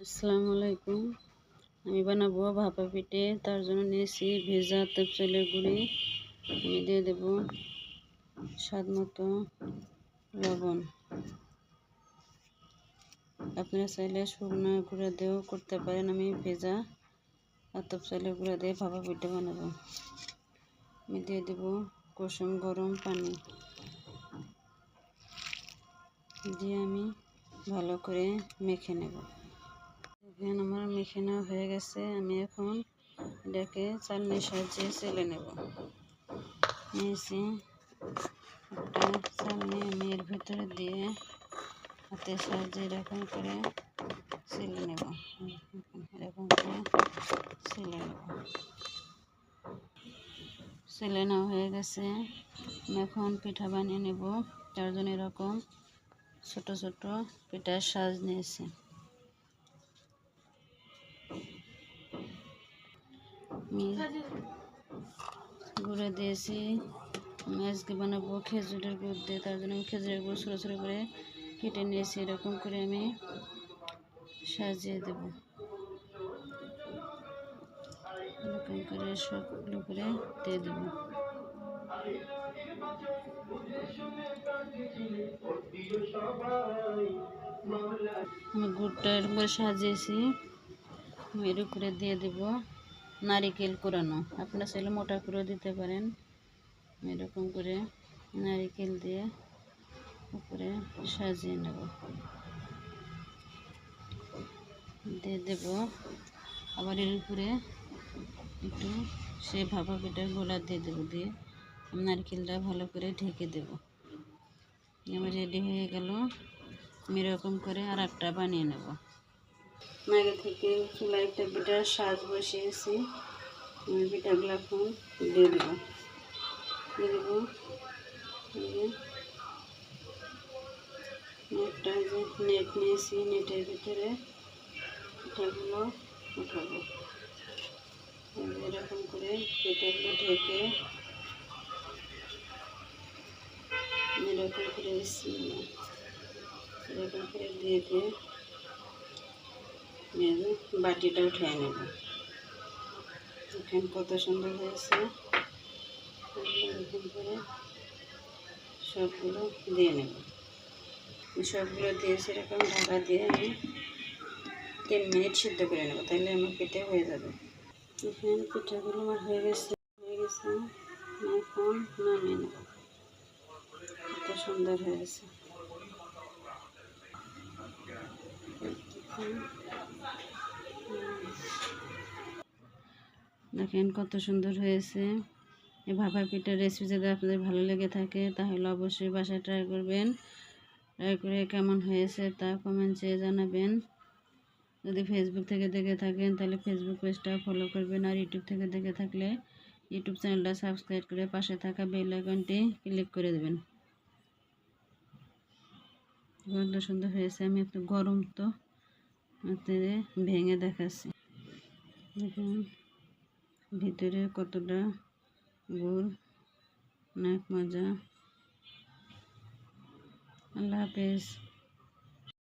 আসসালামু আলাইকুম। আমি বানাবো ভাপা পিঠে, তার জন্য নিয়েছি ভেজা তেপচালের গুঁড়ি। আমি দিয়ে দেব স্বাদ মতো লবণ। আপনারা চাইলে শুকনো গুঁড়া দিয়েও করতে পারেন। আমি ভেজা আতপ চালের গুঁড়া দিয়ে ভাপা পিঠে বানাবো। আমি দিয়ে দেব কুসুম গরম পানি। দিয়ে আমি ভালো করে মেখে নেব। এখন আমার মেখানো হয়ে গেছে, আমি এখন এটাকে চালনির সাহায্যে চেলে নেব। নিয়েছি একটা চালনি আমি এর ভিতরে দিয়ে হাতের সাহায্যে এরকম করে চেলে নেব। এরকম করে চেলে নেব। চেলে নেওয়া হয়ে গেছে। আমি এখন পিঠা বানিয়ে নেব। তার জন্য এরকম ছোট ছোট পিঠার সাজ নিয়েছি। গুঁড়ো দিয়েছি। আমি আজকে বানাবো খেজুরের গুড় দিয়ে। তার জন্য আমি খেজুরের গুড় ছোটো ছোটো করে কেটে নিয়েছি। এরকম করে আমি সাজিয়ে দেব। এরকম করে সবগুলো করে দিয়ে দেব। আমি গুড়টা এরকম করে সাজিয়েছি। আমি করে দিয়ে দেবো। নারিকেল কোরানো আপনারা চাইলে মোটা করে দিতে পারেন। এরকম করে নারিকেল দিয়ে উপরে সাজিয়ে নেব। দিয়ে দেব। আবার এর উপরে একটু সে ভাপা পিঠার গোলা দিয়ে দেবো। দিয়ে নারকেলটা ভালো করে ঢেকে দেব। আমার রেডি হয়ে গেল। এরকম করে আর একটা বানিয়ে নেব। আগে থেকে চুলায় একটা পিঠার সাজ বসিয়েছি। আমি পিঠাগুলো এখন দিয়ে দেবো। দিয়ে দেবো। একটা যে নেট নিয়েছি, নেটের ভিতরে পিঠাগুলো উঠাবো। এরকম করে পিঠাগুলো ঢেকে এরকম করে এরকম করে দিয়ে দিয়ে বাটিটা উঠে নেব। দেখেন কত সুন্দর হয়েছে। সবগুলো দিয়ে নেব। সবগুলো দিয়ে সেরকম ঢাকা দিয়ে আমি তিন মিনিট সিদ্ধ করে নেব তাহলে আমার পিঠে হয়ে যাবে। এখন পিঠাগুলো আমার হয়ে গেছে হয়ে গেছে। এখন নামিয়ে নেব। কত সুন্দর হয়েছে। দেখেন কত সুন্দর হয়েছে। এই ভাপা পিঠার রেসিপি যদি আপনাদের ভালো লেগে থাকে, তাহলে অবশ্যই বাসায় ট্রাই করবেন। ট্রাই করে কেমন হয়েছে তা কমেন্ট চেয়ে জানাবেন। যদি ফেসবুক থেকে দেখে থাকেন, তাহলে ফেসবুক পেজটা ফলো করবেন। আর ইউটিউব থেকে দেখে থাকলে ইউটিউব চ্যানেলটা সাবস্ক্রাইব করে পাশে থাকা বেল আইকনটি ক্লিক করে দেবেন। কত সুন্দর হয়েছে, আমি একটু গরম তো। ভেঙে দেখাচ্ছি। দেখুন ভিতরে কতটা গুড় অনেক মজা। আল্লাহ হাফেজ।